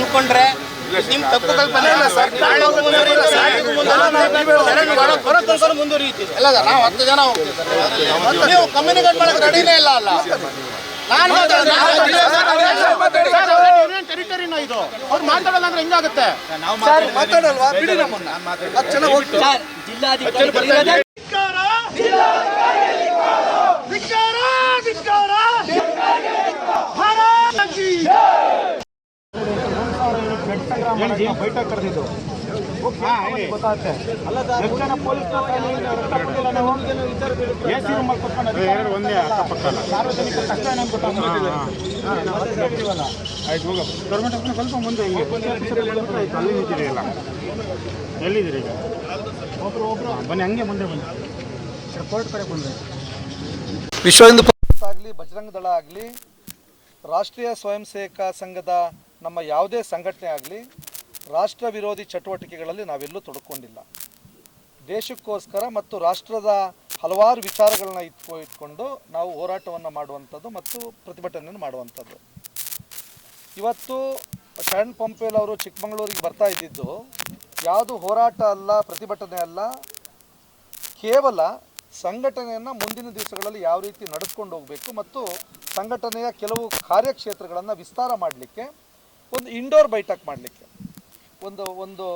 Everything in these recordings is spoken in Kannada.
ಅನ್ಕೊಂಡ್ರೆ ನಿಮ್ ತಪ್ಪು ಕಲ್ಪನೆ ಇಲ್ಲ ಸರ್ ಮುಂದುವರಿಯುತ್ತಿದೆ ಇಲ್ಲ ನಾವು ಹತ್ತು ಜನ ಹೋಗ್ತೀವಿ ಸರ್. ನೀವು ಕಮ್ಯುನಿಕೇಟ್ ಮಾಡಕ್ಕೆ ರೆಡಿನೇ ಇಲ್ಲ ಅಲ್ಲ. ನಾನು ಟೆರಿಟರಿನ ಇದು? ಅವ್ರು ಮಾತಾಡಲ್ಲ ಅಂದ್ರೆ ಹೆಂಗಾಗುತ್ತೆ? ಮಾತಾಡಲ್ವಾ? ಬಿಡಿ ನಮ್ಮನ್ನ. ಹತ್ತು ಜನ ಹೋಗ್ತೀವಿ. ಬೈಠಕ್ ಕರೆದಿದ್ದು. ಗೊತ್ತಾಗುತ್ತೆ. ಜನ ಪೊಲೀಸ್ ಸಾರ್ವಜನಿಕರ ಆಯ್ತು ಹೋಗಪ್ಪ ಗೌರ್ಮೆಂಟ್ ಸ್ವಲ್ಪ ಮುಂದೆ ಹಿಂಗೆ. ಅಲ್ಲಿ ನಿಂತಿದೆ ಎಲ್ಲ. ಎಲ್ಲಿದ್ದೀರಿ ಈಗ? ಒಬ್ರು ಒಬ್ರು. ಬನ್ನಿ ಹಂಗೆ ಮುಂದೆ ಬನ್ನಿ. ಕೋರ್ಟ್ ಕಡೆ ಬಂದ್ರೆ ವಿಶ್ವ ಹಿಂದೂ ಆಗಲಿ ಬಜರಂಗ ದಳ ಆಗಲಿ ರಾಷ್ಟ್ರೀಯ ಸ್ವಯಂ ಸೇವಕ ಸಂಘದ ನಮ್ಮ ಯಾವುದೇ ಸಂಘಟನೆ ಆಗಲಿ, ರಾಷ್ಟ್ರ ವಿರೋಧಿ ಚಟುವಟಿಕೆಗಳಲ್ಲಿ ನಾವೆಲ್ಲೂ ತೊಡಕೊಂಡಿಲ್ಲ. ದೇಶಕ್ಕೋಸ್ಕರ ಮತ್ತು ರಾಷ್ಟ್ರದ ಹಲವಾರು ವಿಚಾರಗಳನ್ನ ಇಟ್ಕೊ, ಇಟ್ಕೊಂಡು ನಾವು ಹೋರಾಟವನ್ನು ಮಾಡುವಂಥದ್ದು ಮತ್ತು ಪ್ರತಿಭಟನೆಯನ್ನು ಮಾಡುವಂಥದ್ದು. ಇವತ್ತು ಶರಣ್ ಪಂಪೇಲ್ ಅವರು ಚಿಕ್ಕಮಗಳೂರಿಗೆ ಬರ್ತಾ ಇದ್ದಿದ್ದು, ಯಾವುದು ಹೋರಾಟ ಅಲ್ಲ, ಪ್ರತಿಭಟನೆ ಅಲ್ಲ, ಕೇವಲ ಸಂಘಟನೆಯನ್ನು ಮುಂದಿನ ದಿವಸಗಳಲ್ಲಿ ಯಾವ ರೀತಿ ನಡೆದುಕೊಂಡು ಹೋಗಬೇಕು ಮತ್ತು ಸಂಘಟನೆಯ ಕೆಲವು ಕಾರ್ಯಕ್ಷೇತ್ರಗಳನ್ನು ವಿಸ್ತಾರ ಮಾಡಲಿಕ್ಕೆ ಒಂದು ಇಂಡೋರ್ ಬೈಠಕ್ ಮಾಡಲಿಕ್ಕೆ. ಒಂದು ಒಂದು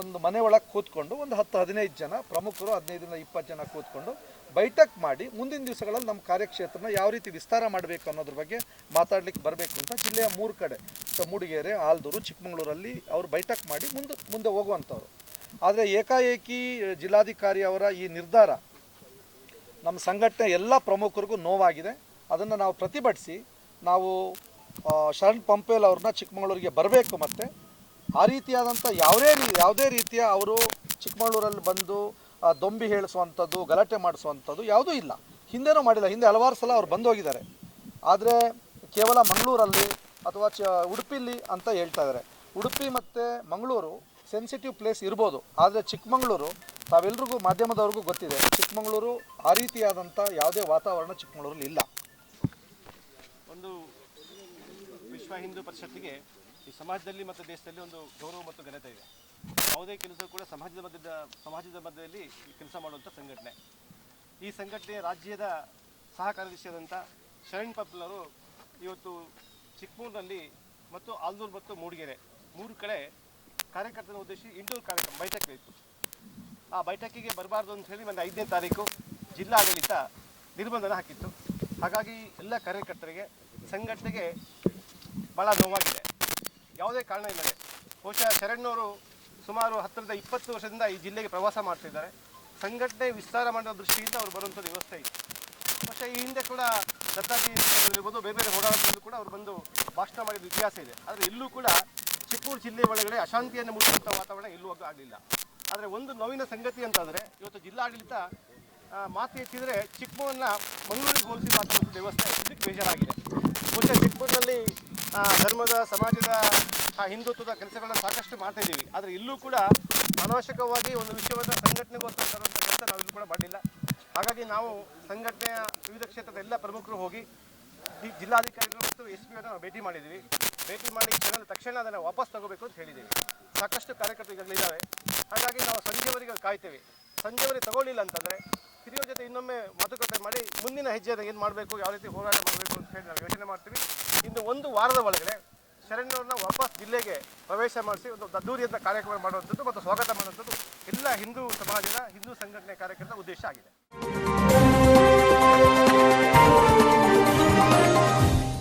ಒಂದು ಮನೆ ಒಳಗೆ ಕೂತ್ಕೊಂಡು ಒಂದು ಹತ್ತು, ಹದಿನೈದು ಜನ ಪ್ರಮುಖರು ಹದಿನೈದರಿಂದ ಇಪ್ಪತ್ತು ಜನ ಕೂತ್ಕೊಂಡು ಬೈಟಕ್ ಮಾಡಿ ಮುಂದಿನ ದಿವಸಗಳಲ್ಲಿ ನಮ್ಮ ಕಾರ್ಯಕ್ಷೇತ್ರನ ಯಾವ ರೀತಿ ವಿಸ್ತಾರ ಮಾಡಬೇಕು ಅನ್ನೋದ್ರ ಬಗ್ಗೆ ಮಾತಾಡಲಿಕ್ಕೆ ಬರಬೇಕು ಅಂತ ಜಿಲ್ಲೆಯ ಮೂರು ಕಡೆ ಸೊ ಮೂಡಿಗೆರೆ, ಆಲ್ದೂರು, ಚಿಕ್ಕಮಗಳೂರಲ್ಲಿ ಅವರು ಬೈಟಕ್ ಮಾಡಿ ಮುಂದೆ ಮುಂದೆ ಹೋಗುವಂಥವ್ರು. ಆದರೆ ಏಕಾಏಕಿ ಜಿಲ್ಲಾಧಿಕಾರಿ ಅವರ ಈ ನಿರ್ಧಾರ ನಮ್ಮ ಸಂಘಟನೆ ಎಲ್ಲ ಪ್ರಮುಖರಿಗೂ ನೋವಾಗಿದೆ. ಅದನ್ನು ನಾವು ಪ್ರತಿಭಟಿಸಿ, ನಾವು ಶರಣ್ ಪಂಪೇಲ್ ಅವ್ರನ್ನ ಚಿಕ್ಕಮಗಳೂರಿಗೆ ಬರಬೇಕು ಮತ್ತು. ಆ ರೀತಿಯಾದಂಥ ಯಾವುದೇ ಯಾವುದೇ ರೀತಿಯ ಅವರು ಚಿಕ್ಕಮಗಳೂರಲ್ಲಿ ಬಂದು ದೊಂಬಿ ಹೇಳಿಸುವಂಥದ್ದು, ಗಲಾಟೆ ಮಾಡಿಸುವಂಥದ್ದು ಯಾವುದೂ ಇಲ್ಲ. ಹಿಂದೆನೂ ಮಾಡಿಲ್ಲ. ಹಿಂದೆ ಹಲವಾರು ಸಲ ಅವ್ರು ಬಂದು ಹೋಗಿದ್ದಾರೆ. ಆದರೆ ಕೇವಲ ಮಂಗಳೂರಲ್ಲಿ ಅಥವಾ ಚ ಉಡುಪಿಲಿ ಅಂತ ಹೇಳ್ತಾ ಇದ್ದಾರೆ. ಉಡುಪಿ ಮತ್ತು ಮಂಗಳೂರು ಸೆನ್ಸಿಟಿವ್ ಪ್ಲೇಸ್ ಇರ್ಬೋದು. ಆದರೆ ಚಿಕ್ಕಮಗಳೂರು ತಾವೆಲ್ರಿಗೂ ಮಾಧ್ಯಮದವ್ರಿಗೂ ಗೊತ್ತಿದೆ. ಚಿಕ್ಕಮಗಳೂರು ಆ ರೀತಿಯಾದಂಥ ಯಾವುದೇ ವಾತಾವರಣ ಚಿಕ್ಕಮಗಳೂರಲ್ಲಿ ಇಲ್ಲ ಒಂದು ವಿಶ್ವ ಹಿಂದೂ ಪರಿಷತ್ತಿಗೆ ಈ ಸಮಾಜದಲ್ಲಿ ಮತ್ತು ದೇಶದಲ್ಲಿ ಒಂದು ಗೌರವ ಮತ್ತು ಘನತೆ ಇದೆ. ಯಾವುದೇ ಕೆಲಸ ಕೂಡ ಸಮಾಜದ ಮಧ್ಯದ, ಸಮಾಜದ ಮಧ್ಯದಲ್ಲಿ ಕೆಲಸ ಮಾಡುವಂಥ ಸಂಘಟನೆ. ಈ ಸಂಘಟನೆ ರಾಜ್ಯದ ಸಹ ಕಾರ್ಯದರ್ಶಿಯಾದಂಥ ಶರಣ್ ಪಬ್ಲವರು ಇವತ್ತು ಚಿಕ್ಕಮೂರಿನಲ್ಲಿ ಮತ್ತು ಆಲ್ದೂರು ಮತ್ತು ಮೂಡಿಗೆರೆ ಮೂರು ಕಡೆ ಕಾರ್ಯಕರ್ತನ ಉದ್ದೇಶಿ ಇಂಡೋರ್ ಕಾರ್ಯಕ್ರಮ, ಬೈಠಕ್ ಇತ್ತು ಆ ಬೈಠಕಿಗೆ ಬರಬಾರ್ದು ಅಂತ ಹೇಳಿ ಒಂದು ಐದನೇ ತಾರೀಕು ಜಿಲ್ಲಾಡಳಿತ ನಿರ್ಬಂಧನ ಹಾಕಿತ್ತು. ಹಾಗಾಗಿ ಎಲ್ಲ ಕಾರ್ಯಕರ್ತರಿಗೆ, ಸಂಘಟನೆಗೆ ಭಾಳ ನೋವಾಗಿದೆ. ಯಾವುದೇ ಕಾರಣ ಇಲ್ಲದೆ ಬಹುಶಃ ಶರಣ್ಣವರು ಸುಮಾರು ಹತ್ತರಿಂದ ಇಪ್ಪತ್ತು ವರ್ಷದಿಂದ ಈ ಜಿಲ್ಲೆಗೆ ಪ್ರವಾಸ ಮಾಡ್ತಿದ್ದಾರೆ ಸಂಘಟನೆ ವಿಸ್ತಾರ ಮಾಡುವ ದೃಷ್ಟಿಯಿಂದ ಅವರು ಬರುವಂಥ ವ್ಯವಸ್ಥೆ ಇತ್ತು ಬಹುಶಃ ಈ ಹಿಂದೆ ಕೂಡ ದತ್ತಾತಿ ಇರ್ಬೋದು ಬೇರೆ ಬೇರೆ ಹೋರಾಟದಲ್ಲೂ ಕೂಡ ಅವರು ಬಂದು ಭಾಷಣ ಮಾಡಿದ ಇತಿಹಾಸ ಇದೆ. ಆದರೆ ಇಲ್ಲೂ ಕೂಡ ಚಿಕ್ಕೂರು ಜಿಲ್ಲೆ ಒಳಗಡೆ ಅಶಾಂತಿಯನ್ನು ಮೂಡಿಸುವಂಥ ವಾತಾವರಣ ಎಲ್ಲೂ ಆಗಲಿಲ್ಲ. ಆದರೆ ಒಂದು ನೋವಿನ ಸಂಗತಿ ಅಂತಂದರೆ ಇವತ್ತು ಜಿಲ್ಲಾಡಳಿತ ಮಾತು ಎತ್ತಿದರೆ ಚಿಕ್ಕಮೂರನ್ನ ಮಂಗಳೂರಿಗೆ ಹೋಲಿಸಿ ಮಾತಾಡುವಂಥ ವ್ಯವಸ್ಥೆ ಇದಕ್ಕೆ ಬೇಜಾರಾಗಿದೆ. ಬಹುಶಃ ಚಿಕ್ಕಮಗಳೂರಿನಲ್ಲಿ ಆ, ಧರ್ಮದ, ಸಮಾಜದ ಹಿಂದುತ್ವದ ಕೆಲಸಗಳನ್ನ ಸಾಕಷ್ಟು ಮಾಡ್ತಾ ಇದ್ದೀವಿ. ಆದರೆ ಇಲ್ಲೂ ಕೂಡ ಅನಾವಶ್ಯಕವಾಗಿ ಒಂದು ವಿಷಯವನ್ನು ಸಂಘಟನೆಗೋಸ್ಕರ ಕೆಲಸ ನಾವು ಕೂಡ ಮಾಡಿಲ್ಲ ಹಾಗಾಗಿ ನಾವು ಸಂಘಟನೆಯ ವಿವಿಧ ಕ್ಷೇತ್ರದ ಎಲ್ಲ ಪ್ರಮುಖರು ಹೋಗಿ ಈ ಜಿಲ್ಲಾಧಿಕಾರಿಗಳು ಮತ್ತು ಎಸ್ ಪಿ ನಾವು ಭೇಟಿ ಮಾಡಿದ್ದೀವಿ. ಭೇಟಿ ಮಾಡಿ ಜನರ ತಕ್ಷಣ ಅದನ್ನು ವಾಪಸ್ ತಗೋಬೇಕು ಅಂತ ಹೇಳಿದ್ದೀವಿ. ಸಾಕಷ್ಟು ಕಾರ್ಯಕರ್ತರು ಈಗಾಗಲೇ ಹಾಗಾಗಿ ನಾವು ಸಂಜೆವರೆಗೆ ಕಾಯ್ತೇವೆ. ಸಂಜೆವರೆಗೆ ತಗೊಳ್ಳಿಲ್ಲ ಅಂತಂದರೆ ಹಿರಿಯರ ಜೊತೆ ಇನ್ನೊಮ್ಮೆ ಮಾತುಕತೆ ಮಾಡಿ ಮುಂದಿನ ಹೆಜ್ಜೆಯನ್ನು ಏನು ಮಾಡಬೇಕು, ಯಾವ ರೀತಿ ಹೋರಾಟ ಮಾಡಬೇಕು ಅಂತ ಹೇಳಿ ನಾವು ಯೋಚನೆ ಮಾಡ್ತೀವಿ. ಇನ್ನು ಒಂದು ವಾರದ ಒಳಗಡೆ ಶರಣ್ಯವ್ರನ್ನ ವಾಪಸ್ ಜಿಲ್ಲೆಗೆ ಪ್ರವೇಶ ಮಾಡಿಸಿ ಒಂದು ಅದ್ದೂರಿಯಂತ ಕಾರ್ಯಕ್ರಮ ಮಾಡುವಂಥದ್ದು ಮತ್ತು ಸ್ವಾಗತ ಮಾಡುವಂಥದ್ದು ಎಲ್ಲ ಹಿಂದೂ ಸಮಾಜದ ಹಿಂದೂ ಸಂಘಟನೆ ಕಾರ್ಯಕ್ರಮದ ಉದ್ದೇಶ ಆಗಿದೆ.